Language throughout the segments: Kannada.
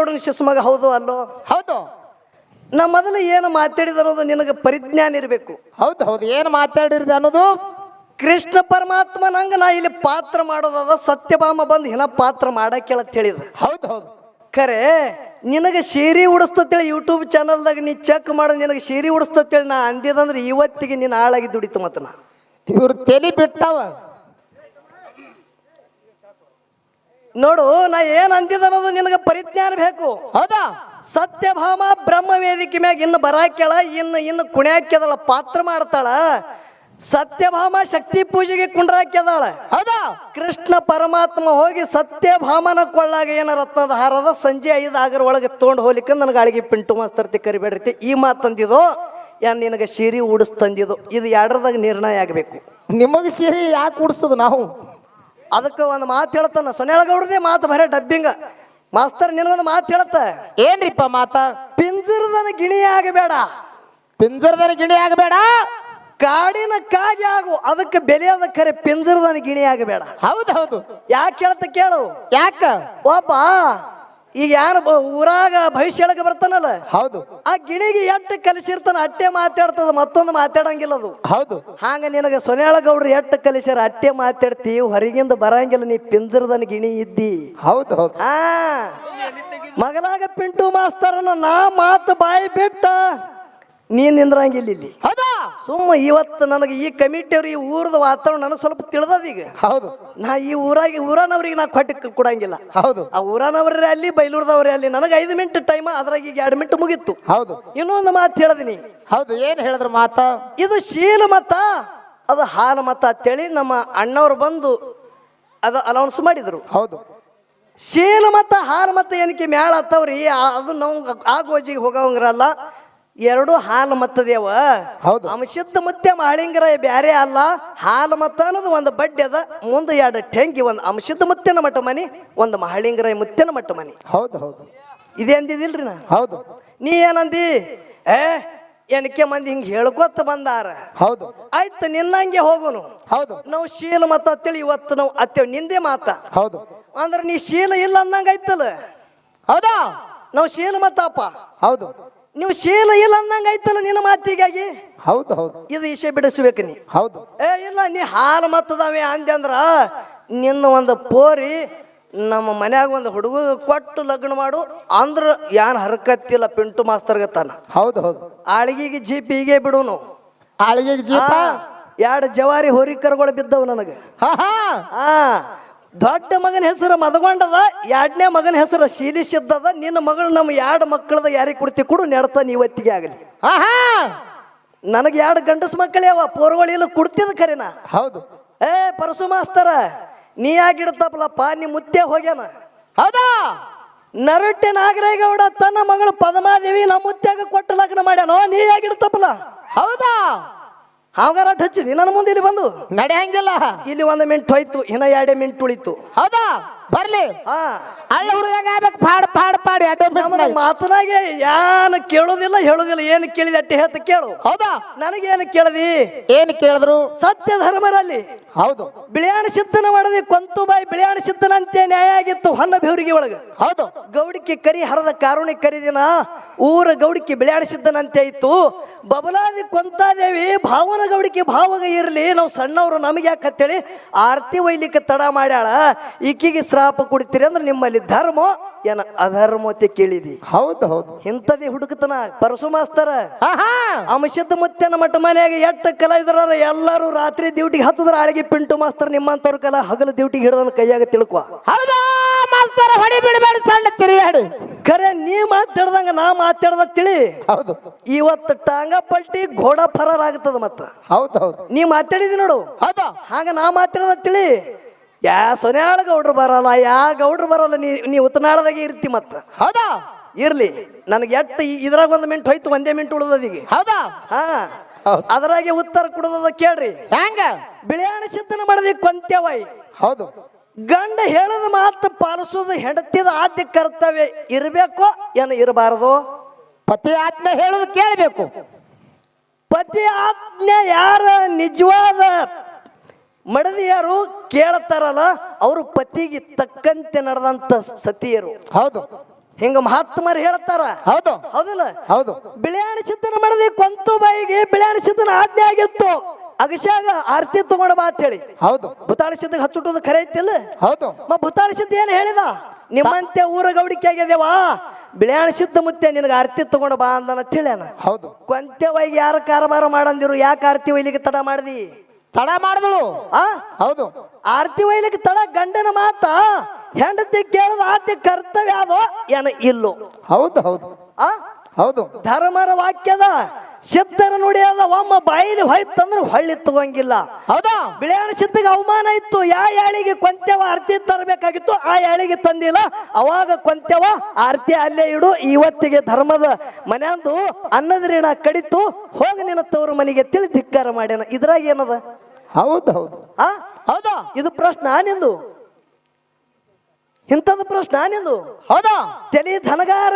ಸೊನ್ಯಾಳಗೌಡನ ಶಿಸ್ಮಗ ಹೌದು ಅಲ್ಲೋ? ಹೌದು. ನಾ ಮೊದಲು ಏನು ಮಾತಾಡಿದರೋದು ನಿನಗೆ ಪರಿಜ್ಞಾನ ಇರಬೇಕು. ಹೌದು ಹೌದು. ಏನು ಮಾತಾಡಿರಿದೆ ಅನ್ನೋದು? ಕೃಷ್ಣ ಪರಮಾತ್ಮ ನಂಗೆ ನಾ ಇಲ್ಲಿ ಪಾತ್ರ ಮಾಡೋದದ ಸತ್ಯಭಾಮ ಬಂದು ಹಿನ ಪಾತ್ರ ಮಾಡಕ್ಕೆಲ್ಲ ತಿಳಿದ ಹೌದು ಹೌದು. ಖರೆ ನಿನಗೆ ಸೀರೆ ಉಡಿಸ್ತೇಳಿ ಯೂಟ್ಯೂಬ್ ಚಾನಲ್ದಾಗ ನೀ ಚೆಕ್ ಮಾಡ ನಿನಗೆ ಸೀರೆ ಉಡಿಸ್ತೇಳಿ ನಾ ಅಂದಿದಂದ್ರೆ ಇವತ್ತಿಗೆ ನೀನು ಆಳಾಗಿ ದುಡಿತು ಮತ್ತು ನಾ. ಇವ್ರು ತಲೆ ಬಿಟ್ಟವ. ನೋಡು ನಾ ಏನ್ ಅಂದಿದ ಅನ್ನೋದು ನಿನಗೆ ಪರಿಜ್ಞಾನ ಬೇಕು. ಹೌದಾ? ಸತ್ಯಭಾಮ ಬ್ರಹ್ಮ ವೇದಿಕೆ ಮ್ಯಾಗ ಇನ್ನು ಬರಾಕ್ಯಳ ಇನ್ನು ಇನ್ನು ಕುಣ್ಯಾಕ್ಯದಳ ಪಾತ್ರ ಮಾಡ್ತಾಳ. ಸತ್ಯಭಾಮ ಶಕ್ತಿ ಪೂಜೆಗೆ ಕುಂಡ್ರಾಕ್ಯದಾಳ. ಹೌದಾ? ಕೃಷ್ಣ ಪರಮಾತ್ಮ ಹೋಗಿ ಸತ್ಯಭಾಮನ ಕೊಳ್ಳಾಗ ಏನ ರತ್ನದ ಹಾರದ ಸಂಜೆ ಐದು ಆಗರ ಒಳಗೆ ತೊಗೊಂಡು ಹೋಗ್ಲಿಕ್ಕೆ ನನಗೆ ಅಳಿಗೆ ಪಿಂಟು ಮಾಸ್ತರ್ತಿ ಕರಿಬೇಡ್ರಿ. ಈ ಮಾತು ತಂದಿದ್ದು ಯಾ ನಿನಗೆ ಸೀರೆ ಉಡಿಸ್ ತಂದಿದ್ದು ಇದು ಎರಡರದಾಗ ನಿರ್ಣಯ ಆಗಬೇಕು. ನಿಮಗೆ ಸೀರೆ ಯಾಕೆ ಉಡಿಸೋದು ನಾವು? ಅದಕ್ಕೆ ಒಂದು ಮಾತು ಹೇಳ್ತಾನ. ಸೊನ್ಯಾಳಗೌಡ್ರದೇ ಮಾತು ಬರೇ ಡಬ್ಬಿಂಗ. ಮಾಸ್ತರ್ ನಿನಗೊಂದು ಮಾತು ಹೇಳತ್ತ ಏನ್ರಿಪ್ಪ ಮಾತ? ಪಿಂಜರದನ ಗಿಣಿ ಆಗಬೇಡ. ಪಿಂಜರ್ದನ ಗಿಣಿ ಆಗಬೇಡ? ಕಾಡಿನ ಕಾಗಿ ಆಗು ಅದಕ್ಕೆ ಬೆಲೆಯದ ಖರೆ ಪಿಂಜರದನ ಗಿಣಿ ಆಗಬೇಡ. ಹೌದು ಹೌದು. ಯಾಕೆ ಹೇಳ್ತ ಕೇಳು. ಯಾಕ? ಒಬ್ಬ ಈಗ ಯಾರು ಊರಾಗ ಭವಿಷ್ಯ ಹೇಳಕ್ಕೆ ಬರ್ತಾನಲ್ಲ? ಹೌದು. ಆ ಗಿಣಿಗೆ ಎಟ್ಟು ಕಲಿಸಿರ್ತಾನ ಅಟ್ಟೆ ಮಾತಾಡ್ತದ ಮತ್ತೊಂದು ಮಾತಾಡಂಗಿಲ್ಲ ಅದು. ಹೌದು. ಹಾಂಗ ನಿನಗೆ ಸೊನ್ಯಾಳ ಗೌಡ್ರು ಎಟ್ಟು ಕಲಿಸ್ಯಾರ ಅಟ್ಟೆ ಮಾತಾಡ್ತಿ ಹೊರಗಿಂದ ಬರಂಗಿಲ್ಲ ನೀ ಪಿಂಜರದನ ಗಿಣಿ ಇದ್ದಿ. ಹೌದು ಹೌದು. ಆ ಮಗಲಾಗ ಪಿಂಟು ಮಾಸ್ತರನ ನಾ ಮಾತು ಬಾಯಿ ಬಿಟ್ಟ ನೀನ್ ನಿಂದ್ರಂಗಿಲ್ಲ ಇಲ್ಲಿ. ಹೌದಾ. ಸುಮ್ಮ ಇವತ್ತು ನನಗೆ ಈ ಕಮಿಟಿಯವ್ರು ಈ ಊರದ ವಾತಾವರಣ ನನಗೆ ಸ್ವಲ್ಪ ತಿಳಿದದ ಈಗ. ಹೌದು. ನಾ ಈ ಊರಾಗಿ ಊರನವ್ರಿಗೆ ನಾ ಕೊಟ್ಟಿ ಕೊಡಂಗಿಲ್ಲ. ಹೌದು. ಆ ಊರನವ್ರೇ ಅಲ್ಲಿ ಬೈಲೂರದವ್ರೆ ಅಲ್ಲಿ ನನಗೆ ಐದು ಮಿನಿಟ್ ಟೈಮ್ ಅದ್ರಾಗ ಈಗ ಎರಡು ಮಿನಿಟ್ ಮುಗೀತು. ಹೌದು. ಇನ್ನೊಂದು ಮಾತು ಹೇಳಿದಿನಿ. ಹೌದು ಏನು ಹೇಳಿದ್ರು ಮಾತ? ಇದು ಶೀಲ ಮತ ಅದು ಹಾಲು ಮತ ಅಂತೇಳಿ ನಮ್ಮ ಅಣ್ಣವ್ರು ಬಂದು ಅದು ಅನೌನ್ಸ್ ಮಾಡಿದ್ರು. ಹೌದು. ಶೀಲ ಮತ ಹಾಲು ಮತ ಏನಕ್ಕೆ ಮ್ಯಾಳ ಹತ್ತವ್ರಿ? ಅದು ನಾವು ಆ ಗೋಜಿಗೆ ಹೋಗವಂಗ್ರಲ್ಲ. ಎರಡು ಹಾಲು ಮತ್ತದೇವ? ಹೌದು. ಅಂಶದ ಮತ್ತೆ ಮಹಳಿಂಗರ ಬ್ಯಾರೆ ಅಲ್ಲ. ಹಾಲು ಮತ್ತ ಅನ್ನೋದು ಒಂದು ಬಡ್ಡಿ ಅದ. ಮುಂದೆ ಎರಡು ಟೆಂಗಿ ಒಂದು ಅಂಶದ ಮುತ್ತಿನ ಮಟ್ಟ ಮನಿ ಒಂದು ಮಹಳಿಂಗರ ಮುತ್ತಿನ ಮಟ್ಟ ಮನಿ. ಹೌದು ಹೌದು. ಇದೇ ಅಂದಿದಿಲ್ರಿ ನಾ? ಹೌದು. ನೀ ಏನಂದಿ? ಏ ಎನಕೆ ಮಂದಿ ಹಿಂಗೆ ಹೇಳ್ಕೊತ ಬಂದಾರ. ಹೌದು. ಆಯ್ತು ನಿನ್ನಂಗೆ ಹೋಗೋನು. ಹೌದು. ನಾವು ಶೀಲ ಮತ ಅಂತೇಳಿ ಇವತ್ತು ನಾವು ಅತ್ತೇವ್ ನಿಂದೆ ಮಾತ. ಹೌದು. ಅಂದ್ರೆ ನೀ ಶೀಲ ಇಲ್ಲ ಅಂದಂಗ ಐತಲ್ಲ ಹೌದಾ? ನಾವು ಶೀಲ ಮತ್ತಪ್ಪ. ಹೌದು. ನೀವು ಶೀಲ ಇಲ್ಲ ಅಂದಂಗ ಐತಲ್ಲ ನಿನ್ನ ಮಾತಿಗಾಗಿ? ಹೌದು ಹೌದು. ಇದು ಈಶೆ ಬಿಡಿಸ್ಬೇಕು ನೀ. ಹೌದು. ಏ ಇಲ್ಲ ನೀ ಹಾಲು ಮತ್ತದವೆ ಅಂದೆ ಅಂದ್ರ ನಿನ್ನ ಒಂದು ಪೋರಿ ನಮ್ಮ ಮನ್ಯಾಗ ಒಂದು ಹುಡುಗ ಕೊಟ್ಟು ಲಗ್ನ ಮಾಡು ಅಂದ್ರ ಯಾನ್ ಹರಕತ್ತಿಲ್ಲ ಪಿಂಟು ಮಾಸ್ತರ್ಗತ್ತಾನ ಹೌದು ಹೌದು. ಆಳಿಗೆಗೆ ಜೀಪ್ ಹೀಗೆ ಬಿಡುನು ಆಳಿಗೆ ಜೀಪ ಎರಡು ಜವಾರಿ ಹೋರಿಕರ್ಗಳು ಬಿದ್ದವು ನನಗೆ. ಹಾ ಹಾ. ದೊಡ್ಡ ಮಗನ ಹೆಸರು ಮದಗೊಂಡದ ಎರಡನೇ ಮಗನ ಹೆಸರು ಶೀಲಿಸಿದ್ದದ ನಿನ್ನ ಮಗಳು ನಮ್ಮ ಎರಡು ಮಕ್ಕಳದ ಯಾರಿಗೆ ಕೊಡ್ತಿ ಕೊಡು ನೆಡ್ತ ನೀವತ್ತಿಗೆ ಆಗಲಿ. ಹಾ ಹಾ ನನಗೆ ಎರಡು ಗಂಡಸ ಮಕ್ಕಳೇ ಅವ ಪೋರ್ಗಳಿಲ್ಲ ಕೊಡ್ತಿದ್ ಕರೆನ ಹೌದು. ಏ ಪರಸು ಮಾಸ್ತರ ನೀ ಆಗಿಡ್ತಪ್ಪಲಪ್ಪ ನೀ ಮುತ್ತೆ ಹೋಗ್ಯಾನ. ಹೌದಾ? ನರಟ್ಟೆ ನಾಗರೇಗೌಡ ತನ್ನ ಮಗಳು ಪದ್ಮಾದೇವಿ ನಮ್ಮ ಮುತ್ಯಾಗ ಕೊಟ್ಟ ಲಗ್ನ ಮಾಡ್ಯಾನೋ ನೀ ಆಗಿಡ್ತಪ್ಪಲ ಹೌದಾ? ಹಾಗಾರ ಹಚ್ಚಿದಿ ನನ್ನ ಮುಂದೆ ಇಲ್ಲಿ ಬಂದು. ನಡೆಯಂಗಿಲ್ಲ ಇಲ್ಲಿ ಒಂದು ಮಿಂಟ್ ಹೋಯ್ತು ಇನ್ನ ಎರಡೇ ಮಿಂಟ್ ಉಳಿತು. ಹೌದಾ? ಬರ್ಲಿ. ಹಾ ಹಳ್ಳಿ ಹುಡುಗ ಆಗ್ಬೇಕು. ಪಾಡ್ ಪಾಡ್ ಪಾಡಿ ಅಡ್ಡ ಮಾತನಾಗೆ ಯಾನ ಕೇಳೋದಿಲ್ಲ ಹೇಳೋದಿಲ್ಲ ಏನು ಕೇಳಿದ ಅಟ್ಟಿ ಹೇಳ್ತ ಕೇಳು. ಹೌದಾ? ನನಗೇನು ಕೇಳದಿ? ಏನು ಕೇಳಿದ್ರು? ಸತ್ಯ ಧರ್ಮರಲ್ಲಿ. ಹೌದು. ಬಿಳಿಯಾಣ ಸಿದ್ದನ ಮಾಡದಿ ಕೊಂತುಬಾಯಿ ಬಿಳಿಯಾಣ ಸಿದ್ದನಂತೆ ನ್ಯಾಯ ಆಗಿತ್ತು ಹೊನ್ನ ಬೆವರಿಗೆ ಒಳಗೆ. ಹೌದು. ಗೌಡಿಕೆ ಕರಿ ಹರದ ಕಾರುಣಿ ಕರಿದಿನ ಊರ ಗೌಡಿಕೆ ಬಿಳಿಯಾಣ ಸಿದ್ದನಂತೆ ಇತ್ತು. ಬಬಲಾದಿ ಕೊಂತಾದೇವಿ ಭಾವನ ಗೌಡಿಕೆ ಭಾವಗ ಇರಲಿ. ನಾವು ಸಣ್ಣವರು ನಮಗೆ ಯಾಕೆ ಅಂತೇಳಿ ಆರತಿ ಒಯ್ಲಿಕ್ಕೆ ತಡ ಮಾಡ್ಯಾಳ. ಈಕಿಗೆ ಶ್ರಾಪ ಕುಡಿತೀರಿ ಅಂದ್ರೆ ನಿಮ್ಮಲ್ಲಿ ಧರ್ಮ ಏನ ಅಧರ್ಮ ಅಂತ ಕೇಳಿದಿ. ಹೌದು ಹೌದು. ಇಂಥದೇ ಹುಡುಕತನ ಪರಸು ಮಾಸ್ತರ ಅಂಶದ ಮುತ್ತೇನ ಮಠ ಮನೆಯಾಗ ಎಟ್ಟ ಕಲ ಇದ್ರ ಎಲ್ಲರೂ ರಾತ್ರಿ ಡ್ಯೂಟಿಗೆ ಹತ್ತದ್ರ ಆಳಿಗೆ ಪಿಂಟು ಮಾಸ್ತರ್ ನಿಮ್ಮಂತವ್ರ ಕಲ ಹಗಲು ಡ್ಯೂಟಿಗೆ ಹಿಡಿದನ ಕೈಯಾಗ ತಿಳ್ಕೊ. ಹೌದಾ ಮಾಸ್ತರ ಹೊಡಿ ಬಿಡಬೇಡ ಸಣ್ಣ ತಿರುಗಾಡಿ. ಖರೆ ನೀ ಮಾತಾಡ್ದಂಗ ನಾ ಮಾತಾಡ್ದ ತಿಳಿ. ಹೌದು. ಇವತ್ತು ಟಾಂಗ ಪಲ್ಟಿ ಘೋಡ ಫರಾರ್ ಆಗ್ತದ ಮತ್ತ. ಹೌದು ಹೌದು. ನೀ ಮಾತಾಡಿದಿ ನೋಡು. ಹೌದಾ. ಹಾಗ ನಾ ಮಾತಾಡ್ದ ತಿಳಿ. ಯಾ ಸೊನ್ಯಾಳ ಗೌಡ್ರು ಬರಲ್ಲ ಯಾ ಗೌಡ್ರು ಬರಲ್ಲ ನೀ ನೀ ಉತ್ತನಾಳದಾಗೆ ಇರ್ತಿ ಮತ್ತ. ಹೌದಾ? ಇರ್ಲಿ. ನನಗೆ ಎಟ್ಟು ಇದ್ರಾಗ ಒಂದು ಮಿಂಟ್ ಹೋಯ್ತು ಒಂದೇ ಮಿಂಟ್ ಉಳಿದದಿಗೆ ಹೌದಾ? ಹಾ. ಅದ್ರಾಗೆ ಉತ್ತರ ಕುಡದ ಕೇಳ್ರಿ. ಹೆಂಗ ಬಿಳಿಯಾಣ ಸಿದ್ಧನ ಮಾಡದಿ ಕೊಂತ್ಯವೈ ಹೌದು. ಗಂಡ ಹೇಳದ ಮಾತು ಪಾಲಿಸೋದು ಹೆಂಡತಿದ ಆದ್ಯ ಕರ್ತವ್ಯ ಇರಬೇಕು ಏನು ಇರಬಾರದು? ಪತಿ ಆತ್ಮ ಹೇಳುದು ಕೇಳಬೇಕು. ಪತಿ ಆತ್ಮ ಯಾರ ನಿಜವಾದ ಮಡದಿಯರು ಕೇಳ್ತಾರಲ್ಲ ಅವರು ಪತಿಗೆ ತಕ್ಕಂತೆ ನಡೆದಂತ ಸತಿಯರು. ಹೌದು. ಹಿಂಗ ಮಹಾತ್ಮರು ಹೇಳ್ತಾರ. ಹೌದು. ಹೌದಲ್ಲ? ಹೌದು. ಬಿಳಿಯಾಣ ಸಿದ್ದನ ಮಡದಿ ಕೊಂತು ಬಾಯಿಗೆ ಬಿಳಿಯಾಣ ಸಿದ್ದನ ಆಜ್ಞೆ ಆಗಿತ್ತು. ಅಗಶ್ಯಾಗ ಆರ್ತಿ ತಗೊಂಡ ಬಾ ಅಂತ ಹೇಳಿ ಹೌದು. ಭೂತಾಳ ಸಿದ್ಧಗೆ ಹಚ್ಚುಟ್ಟೋದು ಖರೆ ಐತಿಲ್ಲ? ಹೌದು. ಮ ಭೂತಾಳ ಸಿದ್ಧ ಏನು ಹೇಳಿದ? ನಿಮ್ಮಂತೆ ಊರ ಗೌಡಿಕೆ ಆಗ್ಯದೇವಾ? ಬಿಳಿಯಾಣ ಸಿದ್ಧ ಮುತ್ತೆ ನಿನಗೆ ಆರ್ತಿ ತಗೊಂಡ ಬಾ ಅಂದನ ಹೇಳ್ಯಾನ. ಹೌದು. ಕೊಂತೆ ಒಯ್ಗೆ ಯಾರ ಕಾರಬಾರ ಮಾಡಂದಿರು? ಯಾಕೆ ಆರ್ತಿ ಒಯ್ಲಿಕ್ಕೆ ತಡ ಮಾಡ್ದಿ? ತಡ ಮಾಡಿದಳು. ಆ? ಹೌದು. ಆರ್ತಿ ಒಯ್ಲಿಕ್ಕೆ ತಡ ಗಂಡನ ಮಾತ. ಹೆಂಡತಿ ಕೇಳದ ಆದ್ಯ ಕರ್ತವ್ಯ ಅದೋ. ಏನ ಇಲ್ಲೋ. ಹೌದು ಹೌದು. ಆ? ಹೌದು. ಧರ್ಮರ ವಾಕ್ಯದ ಸಿದ್ಧರ ನುಡಿಯದ ಒಮ್ಮ ಬಾಯಿಲಿ ಹೋಯ್ತಂದ್ರೆ ಹೊಳ್ಳಿ ತಗೋಂಗಿಲ್ಲ. ಹೌದಾ? ಬಿಳಿಯಾಣ ಸಿದ್ಧಗೆ ಅವಮಾನ ಇತ್ತು. ಯಾ ಯಾಳಿಗೆ ಕೊಂತ್ಯವ ಆರ್ತಿ ತರಬೇಕಾಗಿತ್ತು ಆ ಯಾಳಿಗೆ ತಂದಿಲ್ಲ. ಅವಾಗ ಕೊಂತೆವ ಆರ್ತಿ ಅಲ್ಲೇ ಇಡು. ಇವತ್ತಿಗೆ ಧರ್ಮದ ಮನೆಯಂದು ಅನ್ನದ್ರೀಣ ಕಡಿತು. ಹೋಗಿ ನಿನ್ನ ತವರು ಮನೆಗೆ ತಿಳಿ ಧಿಕ್ಕಾರ ಮಾಡ್ಯಾನ. ಇದ್ರಾಗ ಏನದ? ಹೌದು ಹೌದು. ಆ? ಹೌದಾ? ಇದು ಪ್ರಶ್ನೆ ನಿಂದು. ಇಂಥದ್ದು ಪ್ರಶ್ನೆ ನಿಂದು. ಹೌದಾ? ತಲೆ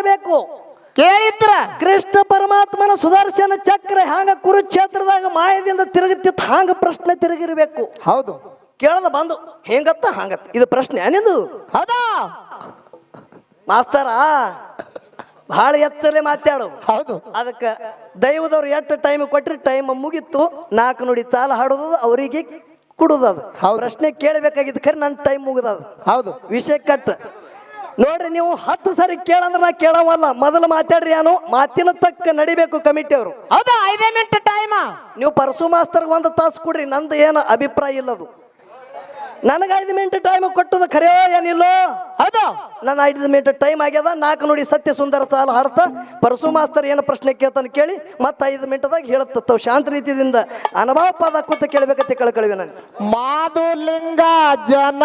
ಬೇಕು. ಕೇಳಿದ್ರ. ಕೃಷ್ಣ ಪರಮಾತ್ಮನ ಸುದರ್ಶನ ಚಕ್ರ ಹ್ಯಾಂಗ ಕುರುಕ್ಷೇತ್ರದಾಗ ಮಾಯದಿಂದ ತಿರುಗುತ್ತಿತ್ತು ಹಾಂಗ ಪ್ರಶ್ನೆ ತಿರುಗಿರ್ಬೇಕು. ಹೌದು. ಕೇಳದ ಬಂದು ಹೆಂಗತ್ತ ಹಾಂಗತ್ತ ಇದು ಪ್ರಶ್ನೆ ನಿಂದು. ಹೌದಾ? ಮಾಸ್ತರ ಬಹಳ ಎಚ್ಚರಲೆ ಮಾತಾಡು. ಹೌದು. ಅದಕ್ಕೆ ದೈವದವ್ರು ಎಷ್ಟು ಟೈಮ್ ಕೊಟ್ಟರೆ ಟೈಮ್ ಮುಗಿತ್ತು ನಾಲ್ಕು ನುಡಿ ಚಾಲ ಹಾಡೋದು ಅವರಿಗೆ ಕುಡುದದು. ಅವ್ರ ಪ್ರಶ್ನೆ ಕೇಳಬೇಕಾಗಿದ್ದು ಖರೆ ನನ್ನ ಟೈಮ್ ಮುಗಿದದು. ಹೌದು. ವಿಷಯ ಕಟ್. ನೋಡ್ರಿ ನೀವು ಹತ್ತು ಸರಿ ಕೇಳಂದ್ರೆ ನಾ ಕೇಳವಲ್ಲ. ಮೊದಲು ಮಾತಾಡ್ರಿ ಏನು ಮಾತಿನ ತಕ್ಕ ನಡಿಬೇಕು ಕಮಿಟಿ ಅವರು. ಹೌದಾ? ಐದೇ ಮಿನಿಟ್ ಟೈಮ್ ನೀವು ಪರಸು ಮಾಸ್ತರ್ಗೆ ಒಂದು ತಾಸು ಕೊಡ್ರಿ. ನಂದು ಏನು ಅಭಿಪ್ರಾಯ ಇಲ್ಲದು. ನನಗೆ ಐದು ಮಿನಿಟ್ ಟೈಮ್ ಕೊಟ್ಟದ ಖರೇ ಏನಿಲ್ಲೋ? ಹೌದು. ನನ್ನ ಐದು ಮಿನಿಟ್ ಟೈಮ್ ಆಗ್ಯದ. ನಾಲ್ಕು ನೋಡಿ ಸತ್ಯ ಸುಂದರ ಸಾಲ ಹಾರ್ತ ಪರಸು ಮಾಸ್ತರ್ ಏನು ಪ್ರಶ್ನೆ ಕೇಳ್ತಾನೆ ಕೇಳಿ, ಮತ್ತೆ ಐದು ಮಿನಿಟ್ದಾಗ ಹೇಳುತ್ತವ ಶಾಂತ ರೀತಿಯಿಂದ ಅನುಭವ ಪದ ಕೂತ ಕೇಳಬೇಕಂತ ಕೇಳ್ಕೊಳ್ವಿ ನಾನು. ಮಾಧುಲಿಂಗ ಜನ